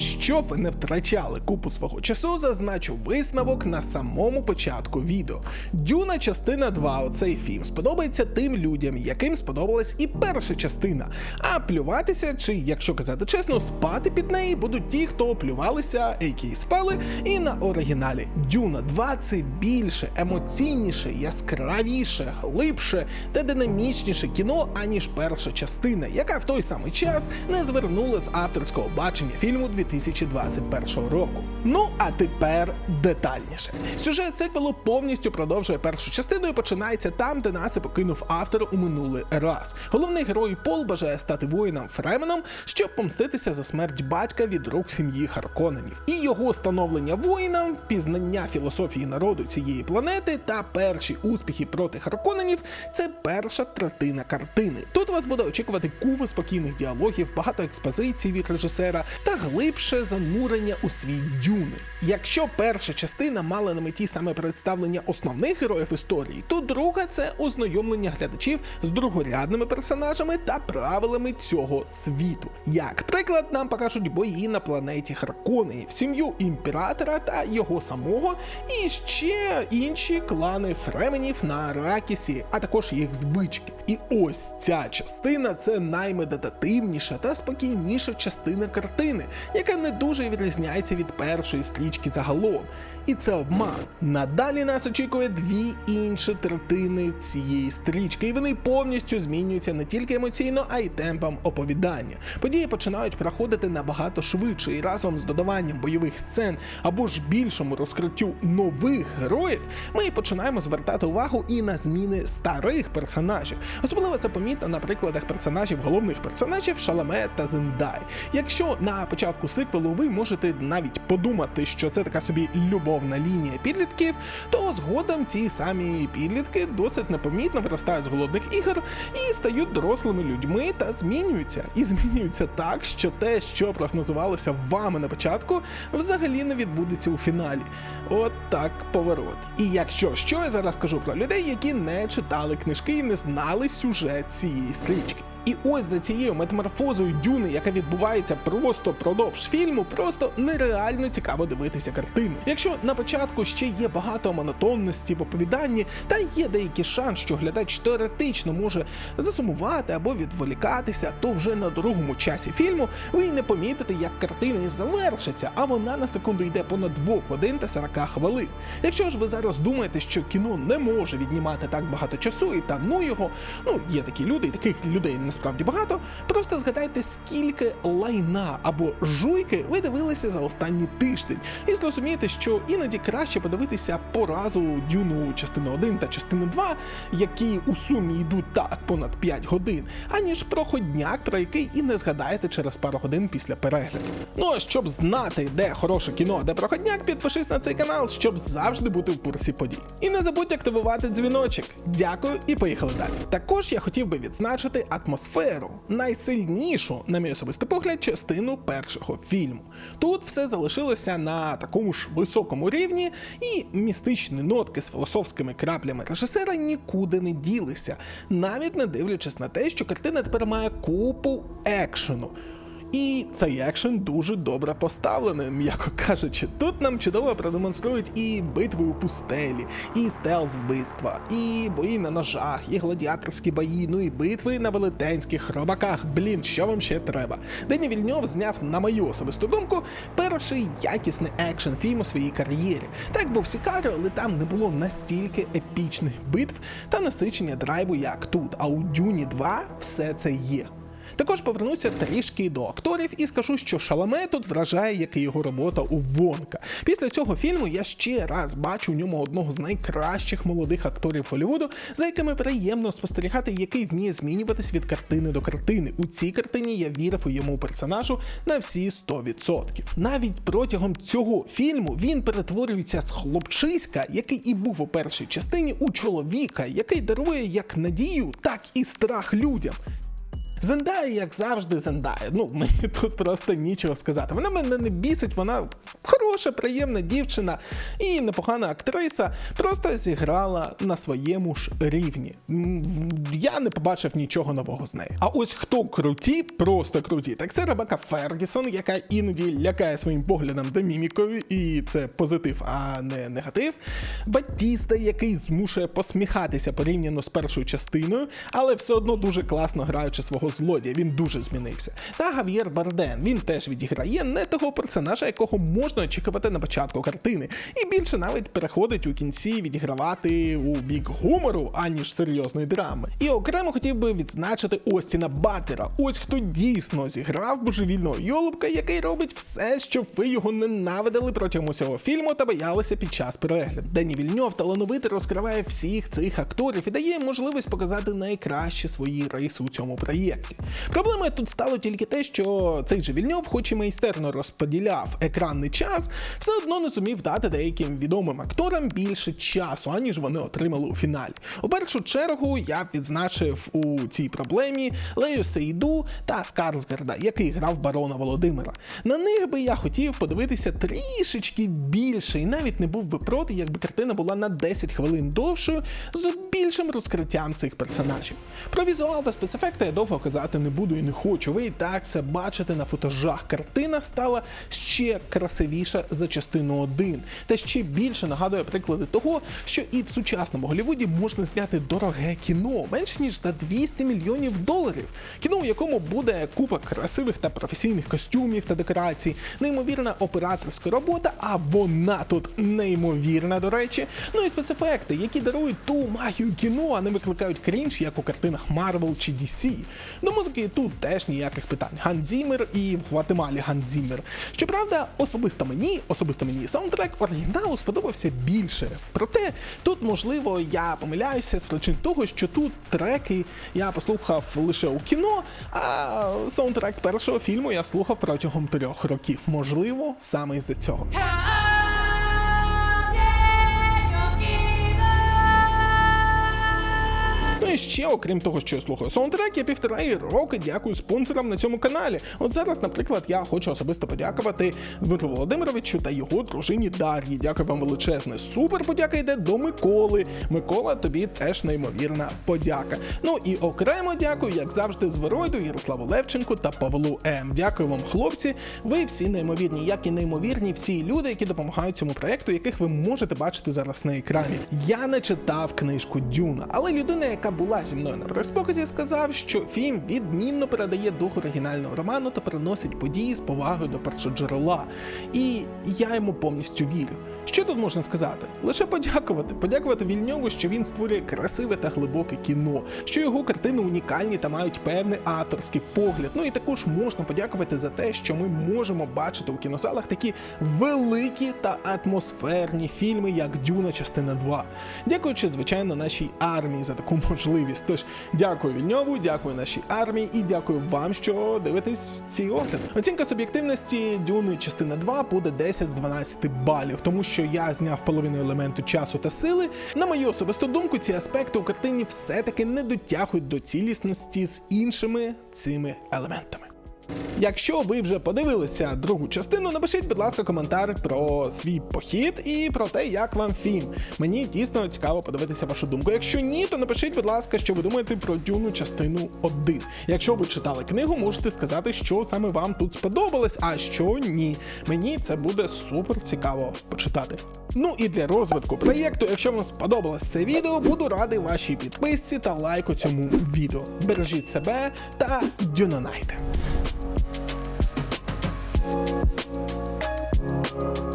Щоб ви не втрачали купу свого часу, зазначу висновок на самому початку відео. Дюна частина 2, оцей фільм, сподобається тим людям, яким сподобалась і перша частина. А плюватися, чи, якщо казати чесно, спати під неї будуть ті, хто плювалися, які спали, і на оригіналі. Дюна 2 це більше, емоційніше, яскравіше, глибше та динамічніше кіно, аніж перша частина, яка в той самий час не звернула з авторського бачення фільму 2021 року. Ну а тепер детальніше. Сюжет циквелу повністю продовжує першу частину і починається там, де нас і покинув автор у минулий раз. Головний герой Пол бажає стати воїном Фременом, щоб помститися за смерть батька від рук сім'ї Харконенів. І його становлення воїном, пізнання філософії народу цієї планети та перші успіхи проти Харконенів це перша третина картини. Тут вас буде очікувати купа спокійних діалогів, багато експозицій від режисера та глибше занурення у світ дюни. Якщо перша частина мала на меті саме представлення основних героїв історії, то друга це ознайомлення глядачів з другорядними персонажами та правилами цього світу. Як приклад, нам покажуть бої на планеті Харконенів, сім'ю імператора та його самого, і ще інші клани Фременів на Аракісі, а також їх звички. І ось ця частина це наймедитативніша та спокійніша частина картини, яка не дуже відрізняється від першої стрічки загалом. І це обман. Надалі нас очікує дві інші третини цієї стрічки, і вони повністю змінюються не тільки емоційно, а й темпом оповідання. Події починають проходити набагато швидше, і разом з додаванням бойових сцен або ж більшому розкриттю нових героїв, ми починаємо звертати увагу і на зміни старих персонажів. Особливо це помітно на прикладах персонажів головних персонажів Шаламе та Зендай. Якщо на початку сиквелу ви можете навіть подумати, що це така собі любовна лінія підлітків, то згодом ці самі підлітки досить непомітно виростають з голодних ігор і стають дорослими людьми та змінюються. І змінюються так, що те, що прогнозувалося вами на початку, взагалі не відбудеться у фіналі. От так поворот. І якщо що, я зараз кажу про людей, які не читали книжки і не знали сюжет цієї стрічки. І ось за цією метаморфозою дюни, яка відбувається просто продовж фільму, просто нереально цікаво дивитися картину. Якщо на початку ще є багато монотонності в оповіданні, та є деякий шанс, що глядач теоретично може засумувати або відволікатися, то вже на другому часі фільму ви й не помітите, як картина і завершиться, а вона на секунду йде понад 2 годин та 40 хвилин. Якщо ж ви зараз думаєте, що кіно не може віднімати так багато часу і та ну його, ну є такі люди, і таких людей насправді багато. Просто згадайте, скільки лайна або жуйки ви дивилися за останній тиждень, і зрозумієте, що іноді краще подивитися по разу дюну частину 1 та частину 2, які у сумі йдуть так понад 5 годин, аніж проходняк, про який і не згадаєте через пару годин після перегляду. Ну а щоб знати, де хороше кіно, а де проходняк, підпишись на цей канал, щоб завжди бути в курсі подій. І не забудь активувати дзвіночок. Дякую і поїхали далі. Також я хотів би відзначити атмосферу, найсильнішу, на мій особистий погляд, частину першого фільму. Тут все залишилося на такому ж високому рівні, і містичні нотки з філософськими краплями режисера нікуди не ділися, навіть не дивлячись на те, що картина тепер має купу екшену. І цей екшен дуже добре поставлений, м'яко кажучи. Тут нам чудово продемонструють і битви у пустелі, і стелс вбивства, і бої на ножах, і гладіаторські бої, ну і битви на велетенських робаках. Блін, що вам ще треба? Дені Вільньов зняв, на мою особисту думку, перший якісний екшен фільм у своїй кар'єрі. Так був Сікаро, але там не було настільки епічних битв та насичення драйву, як тут. А у Дюні 2 все це є. Також повернуся трішки до акторів і скажу, що Шаламе тут вражає, як і його робота у Вонка. Після цього фільму я ще раз бачу в ньому одного з найкращих молодих акторів Голлівуду, за якими приємно спостерігати, який вміє змінюватись від картини до картини. У цій картині я вірив у йому персонажу на всі 100%. Навіть протягом цього фільму він перетворюється з хлопчиська, який і був у першій частині, у чоловіка, який дарує як надію, так і страх людям. Зендая, як завжди, Зендая. Ну, мені тут просто нічого сказати. Вона мене не бісить, вона хороша, приємна дівчина і непогана актриса. Просто зіграла на своєму ж рівні. Я не побачив нічого нового з нею. А ось хто круті, просто круті, так це Ребека Фергісон, яка іноді лякає своїм поглядом та мімікою, і це позитив, а не негатив. Батіста, який змушує посміхатися порівняно з першою частиною, але все одно дуже класно граючи свого злодія. Він дуже змінився. Та Гав'єр Барден. Він теж відіграє не того персонажа, якого можна очікувати на початку картини, і більше навіть переходить у кінці відігравати у бік гумору, аніж серйозної драми. І окремо хотів би відзначити Остіна Батлера. Ось хто дійсно зіграв божевільного йолубка, який робить все, щоб ви його ненавидили протягом усього фільму та боялися під час перегляду. Дені Вільньов талановито розкриває всіх цих акторів і дає їм можливість показати найкращі свої риси у цьому проєкті. Проблемою тут стало тільки те, що цей же Вільньов, хоч і майстерно розподіляв екранний час, все одно не зумів дати деяким відомим акторам більше часу, аніж вони отримали у фіналі. У першу чергу я б відзначив у цій проблемі Лею Сейду та Скарсгарда, який грав барона Володимира. На них би я хотів подивитися трішечки більше, і навіть не був би проти, якби картина була на 10 хвилин довшою з більшим розкриттям цих персонажів. Про візуал та спецефекти я довго казати не буду і не хочу. Ви і так це бачите на футажах. Картина стала ще красивіша за частину 1, та ще більше нагадує приклади того, що і в сучасному Голлівуді можна зняти дороге кіно менше ніж за 200 мільйонів доларів. Кіно, у якому буде купа красивих та професійних костюмів та декорацій, неймовірна операторська робота, а вона тут неймовірна, до речі. Ну і спецефекти, які дарують ту магію кіно, а не викликають крінж, як у картинах Marvel чи DC. До музики тут теж ніяких питань. Ган Зіммер і в Гватемалі Ган Зіммер. Щоправда, особисто мені, особисто мені саундтрек оригіналу сподобався більше. Проте тут, можливо, я помиляюся з причин того, що тут треки я послухав лише у кіно, а саундтрек першого фільму я слухав протягом трьох років. Можливо, саме із-за цього. Ще, окрім того, що я слухаю саундтрек, я півтора роки дякую спонсорам на цьому каналі. От зараз, наприклад, я хочу особисто подякувати Дмитру Володимировичу та його дружині Дар'ї. Дякую вам величезне. Супер подяка йде до Миколи. Микола, тобі теж неймовірна подяка. Ну і окремо дякую, як завжди, Зверойду, Ярославу Левченку та Павлу М. Дякую вам, хлопці. Ви всі неймовірні, як і неймовірні всі люди, які допомагають цьому проекту, яких ви можете бачити зараз на екрані. Я не читав книжку Дюна, але людина, яка була зі мною на прес-показі, сказав, що фільм відмінно передає дух оригінального роману та переносить події з повагою до першоджерела. І я йому повністю вірю. Що тут можна сказати? Лише подякувати, подякувати Вільньову, що він створює красиве та глибоке кіно, що його картини унікальні та мають певний авторський погляд. Ну і також можна подякувати за те, що ми можемо бачити у кінозалах такі великі та атмосферні фільми, як Дюна, частина 2. Дякуючи, звичайно, нашій армії за таку можливість. Тож дякую Вільньову, дякую нашій армії і дякую вам, що дивитесь ці огляди. Оцінка суб'єктивності Дюни частина 2 буде 10 з 12 балів, тому що я зняв половину елементу часу та сили. На мою особисту думку, ці аспекти у картині все-таки не дотягують до цілісності з іншими цими елементами. Якщо ви вже подивилися другу частину, напишіть, будь ласка, коментар про свій похід і про те, як вам фільм. Мені дійсно цікаво подивитися вашу думку. Якщо ні, то напишіть, будь ласка, що ви думаєте про дюну частину 1. Якщо ви читали книгу, можете сказати, що саме вам тут сподобалось, а що ні. Мені це буде супер цікаво почитати. Ну і для розвитку проєкту, якщо вам сподобалось це відео, буду радий вашій підписці та лайку цьому відео. Бережіть себе та дюнанайте. Thank you.